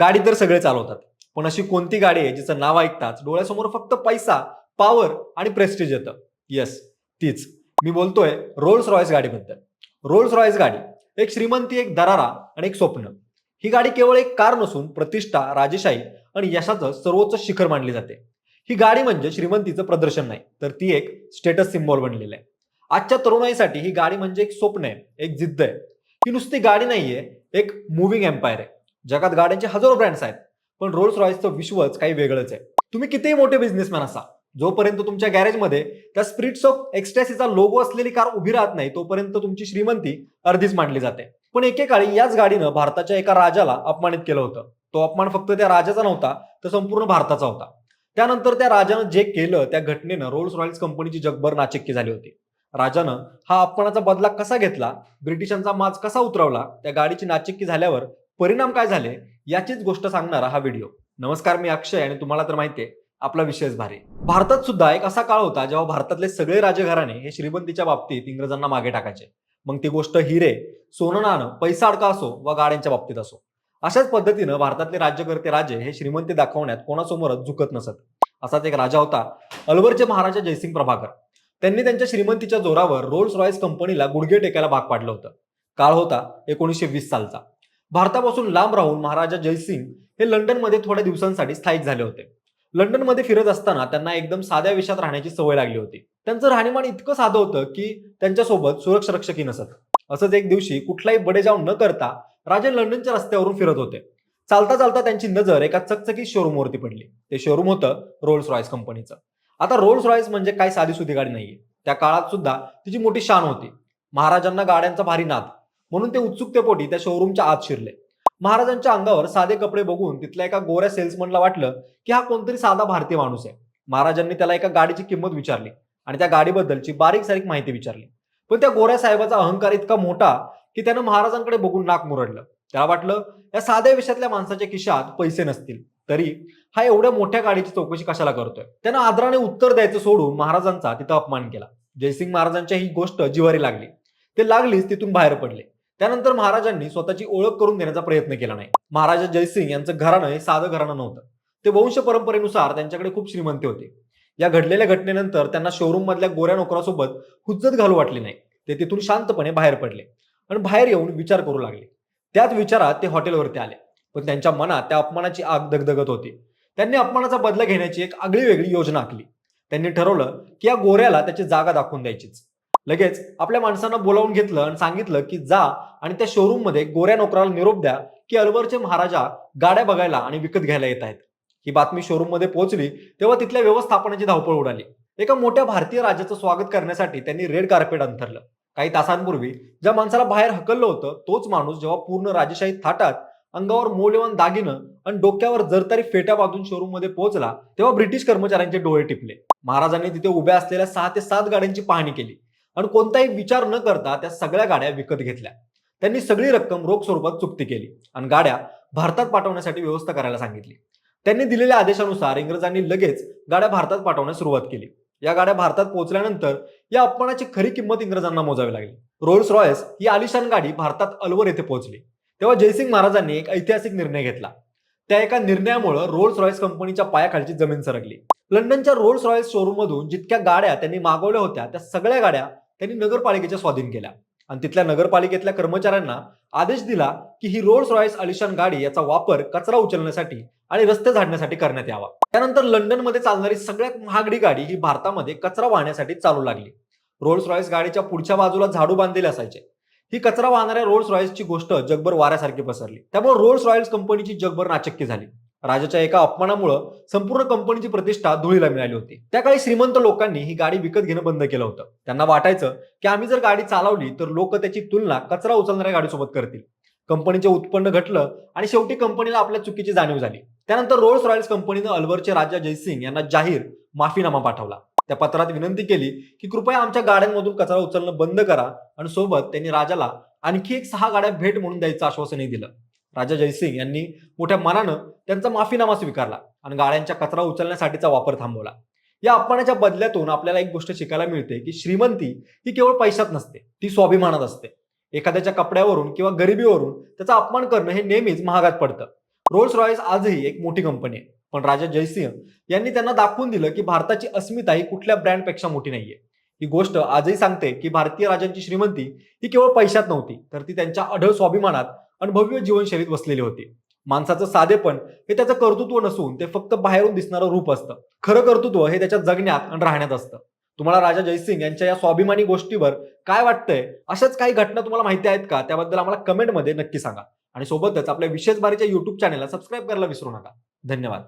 गाडी तर सगळे चालवतात. पण अशी कोणती गाडी आहे जिचं नाव ऐकताच डोळ्यासमोर फक्त पैसा पॉवर आणि प्रेस्टिज येतं? येस तीच. मी बोलतोय रोल्स रॉयस गाडीबद्दल. रोल्स रॉयस गाडी एक श्रीमंती एक दरारा आणि एक स्वप्न. ही गाडी केवळ एक कार नसून प्रतिष्ठा राजेशाही आणि यशाचं सर्वोच्च शिखर मानली जाते. ही गाडी म्हणजे श्रीमंतीचं प्रदर्शन नाही तर ती एक स्टेटस सिम्बॉल बनलेलं आहे. आजच्या तरुणाईसाठी ही गाडी म्हणजे एक स्वप्न आहे एक जिद्द आहे. ही नुसती गाडी नाहीये एक मुव्हिंग एम्पायर आहे. जगात गाड्यांचे हजारो ब्रँड्स आहेत पण रोल्स रॉयसचं विश्वच काही वेगळंच आहे. तुम्ही कितीही मोठे बिझनेसमॅन असा जोपर्यंत तुमच्या गॅरेजमध्ये त्या स्प्रिट्स ऑफ एक्स्ट्रॅसीचा लोगो असलेली कार उभी राहत नाही तोपर्यंत तुमची श्रीमंती अर्धीच मांडली जाते. पण एकेकाळी याच गाडीनं भारताच्या एका राजाला अपमानित केलं होतं. तो अपमान फक्त त्या राजाचा नव्हता तर संपूर्ण भारताचा होता. त्यानंतर त्या राजानं जे केलं त्या घटनेनं रोल्स रॉयल्स कंपनीची जगभर नाचक्की झाली होती. राजानं हा अपमानाचा बदला कसा घेतला ब्रिटिशांचा माज कसा उतरवला त्या गाडीची नाचिक्की झाल्यावर परिणाम काय झाले याचीच गोष्ट सांगणारा हा व्हिडिओ नमस्कार मी अक्षय आणि तुम्हाला तर माहितीये आपला विषयच भारी. भारतात सुद्धा एक असा काळ होता जेव्हा भारतातले सगळे राजघराणे हे श्रीमंतीच्या बाबतीत इंग्रजांना मागे टाकायचे. मग ती गोष्ट हिरे सोनं नाणं पैसा अडका असो वा गाड्यांच्या बाबतीत असो. अशाच पद्धतीनं भारतातले राज्यकर्ते राजे हे श्रीमंती दाखवण्यात कोणासमोरच झुकत नसत. असाच एक राजा होता अलवरचे महाराजा जयसिंग प्रभाकर. त्यांनी त्यांच्या श्रीमंतीच्या जोरावर रोल्स रॉयस कंपनीला गुडघे टेकायला भाग पाडलं होतं. काळ होता एकोणीसशे वीस सालचा. भारतापासून लांब राहून महाराजा जयसिंग हे लंडनमध्ये थोड्या दिवसांसाठी स्थायिक झाले होते. लंडनमध्ये फिरत असताना त्यांना एकदम साध्या विषयात राहण्याची सवय लागली होती. त्यांचं राहणीमान इतकं साधं होतं की त्यांच्यासोबत सुरक्षा रक्षकही नसत. असंच एक दिवशी कुठलाही बडेजाव न करता राजे लंडनच्या रस्त्यावरून फिरत होते. चालता चालता त्यांची नजर एका चकचकीत शोरूमवरती पडली. ते शोरूम होतं रोल्स रॉयस कंपनीचं. आता रोल्स रॉयस म्हणजे काय साधी सुधी गाडी नाहीये. त्या काळात सुद्धा तिची मोठी शान होती. महाराजांना गाड्यांचा भारी नाद. म्हणून ते उत्सुकतेपोटी त्या शोरूमच्या आत शिरले. महाराजांच्या अंगावर साधे कपडे बघून तिथल्या एका गोऱ्या सेल्समनला वाटलं की हा कोणतरी साधा भारतीय माणूस आहे. महाराजांनी त्याला एका गाडीची किंमत विचारली आणि त्या गाडीबद्दलची बारीक सारीक माहिती विचारली. पण त्या गोऱ्या साहेबाचा अहंकार इतका मोठा की त्यानं महाराजांकडे बघून नाक मुरडलं. त्याला वाटलं या साध्या विषयातल्या माणसाच्या खिशात पैसे नसतील तरी हा एवढ्या मोठ्या गाडीची चौकशी कशाला करतोय? त्यानं आदराने उत्तर द्यायचं सोडून महाराजांचा तिथं अपमान केला. जयसिंग महाराजांच्या ही गोष्ट जिवारी लागली. ते लागलीच तिथून बाहेर पडले. त्यानंतर महाराजांनी स्वतःची ओळख करून देण्याचा प्रयत्न केला नाही. महाराजा जयसिंग यांचं घराणं हे साधं घराणं नव्हतं. ते वंश परंपरेनुसार त्यांच्याकडे खूप श्रीमंती होते. या घडलेल्या घटनेनंतर त्यांना शोरूम मधल्या गोऱ्या नोकरासोबत हुज्जत घालू वाटली नाही. ते तिथून शांतपणे बाहेर पडले आणि बाहेर येऊन विचार करू लागले. त्याच विचारात ते हॉटेलवरती आले. पण त्यांच्या मनात त्या अपमानाची आग दगदगत होती. त्यांनी अपमानाचा बदला घेण्याची एक आगळी वेगळी योजना आखली. त्यांनी ठरवलं की या गोऱ्याला त्याची जागा दाखवून द्यायचीच. लगेच आपल्या माणसांना बोलावून घेतलं आणि सांगितलं की जा आणि त्या शोरूममध्ये गोऱ्या नोकराला निरोप द्या की अलवरचे महाराजा गाड्या बघायला आणि विकत घ्यायला येत आहेत. ही बातमी शोरूममध्ये पोहोचली तेव्हा तिथल्या व्यवस्थापनाची धावपळ उडाली. एका मोठ्या भारतीय राजाचं स्वागत करण्यासाठी त्यांनी रेड कार्पेट अंथरलं. काही तासांपूर्वी ज्या माणसाला बाहेर हकललं होतं तोच माणूस जेव्हा पूर्ण राजेशाही थाटात अंगावर मौल्यवान दागिनं आणि डोक्यावर जरतारी फेट्या बांधून शोरूममध्ये पोहोचला तेव्हा ब्रिटिश कर्मचाऱ्यांचे डोळे टिपले. महाराजांनी तिथे उभ्या असलेल्या सहा ते सात गाड्यांची पाहणी केली. आणि कोणताही विचार न करता त्या सगळ्या गाड्या विकत घेतल्या. त्यांनी सगळी रक्कम रोख स्वरूपात चुकती केली आणि गाड्या भारतात पाठवण्यासाठी व्यवस्था करायला सांगितली. त्यांनी दिलेल्या आदेशानुसार इंग्रजांनी लगेच गाड्या भारतात पाठवण्यास सुरुवात केली. या गाड्या भारतात पोहोचल्यानंतर या अपमानाची खरी किंमत इंग्रजांना मोजावी लागली. रोल्स रॉयस ही आलिशान गाडी भारतात अलवर येथे पोहोचली. तेव्हा जयसिंग महाराजांनी एक ऐतिहासिक निर्णय घेतला. त्या एका निर्णयामुळे रोल्स रॉयस कंपनीच्या पायाखालची जमीन सरकली. लंडनच्या रोल्स रॉयस शोरूम मधून जितक्या गाड्या त्यांनी मागवल्या होत्या त्या सगळ्या गाड्या त्यांनी नगरपालिकेच्या स्वाधीन केल्या. आणि तिथल्या नगरपालिकेतल्या कर्मचाऱ्यांना आदेश दिला की ही रोल्स रॉयस अलिशान गाडी याचा वापर कचरा उचलण्यासाठी आणि रस्ते झाडण्यासाठी करण्यात यावा. त्यानंतर लंडनमध्ये चालणारी सगळ्यात महागडी गाडी ही भारतामध्ये कचरा वाहण्यासाठी चालू लागली. रोल्स रॉयस गाडीच्या पुढच्या बाजूला झाडू बांधलेले असायचे. ही कचरा वाहणाऱ्या रोल्स रॉयल्सची गोष्ट जगभर वाऱ्यासारखी पसरली. त्यामुळे रोल्स रॉयल्स कंपनीची जगभर नाचक्की झाली. राजाच्या एका अपमानामुळं संपूर्ण कंपनीची प्रतिष्ठा धुळीला मिळाली होती. त्या काळी श्रीमंत लोकांनी ही गाडी विकत घेणं बंद केलं होतं. त्यांना वाटायचं की आम्ही जर गाडी चालवली तर लोक त्याची तुलना कचरा उचलणाऱ्या गाडीसोबत करतील. कंपनीचे उत्पन्न घटलं आणि शेवटी कंपनीला आपल्या चुकीची जाणीव झाली. त्यानंतर रोल्स रॉयल्स कंपनीनं अलवरचे राजा जयसिंग यांना जाहीर माफीनामा पाठवला. त्या पत्रात विनंती केली की कृपया आमच्या गाड्यांमधून कचरा उचलणं बंद करा आणि सोबत त्यांनी राजाला आणखी एक सहा गाड्या भेट म्हणून द्यायचं आश्वासनही दिलं. राजा जयसिंग यांनी मोठ्या मनानं त्यांचा माफीनामा स्वीकारला आणि गाड्यांच्या कचरा उचलण्यासाठीचा वापर थांबवला. या अपमानाच्या बदल्यातून आपल्याला एक गोष्ट शिकायला मिळते की श्रीमंती ही केवळ पैशात नसते ती स्वाभिमानात असते. एखाद्याच्या कपड्यावरून किंवा गरिबीवरून त्याचा अपमान करणं हे नेहमीच महागात पडतं. रोल्स रॉयस आजही एक मोठी कंपनी आहे. पण राजा जयसिंह यांनी त्यांना दाखवून दिलं की भारताची अस्मिता ही कुठल्या ब्रँडपेक्षा मोठी नाहीये. ही गोष्ट आजही सांगते की भारतीय राजांची श्रीमंती ही केवळ पैशात नव्हती तर ती त्यांच्या अढळ स्वाभिमानात आणि भव्य जीवनशैलीत वसलेले होती. माणसाचं साधेपण हे त्याचं कर्तृत्व नसून ते फक्त बाहेरून दिसणारं रूप असतं. खरं कर्तृत्व हे त्याच्या जगण्यात आणि राहण्यात असतं. तुम्हाला राजा जयसिंग यांच्या या स्वाभिमानी गोष्टीवर काय वाटतंय? अशाच काही घटना तुम्हाला माहिती आहेत का? त्याबद्दल आम्हाला कमेंटमध्ये नक्की सांगा. आणि सोबतच आपल्या विशेष बारीच्या युट्यूब चॅनलला सबस्क्राईब करायला विसरू नका. धन्यवाद.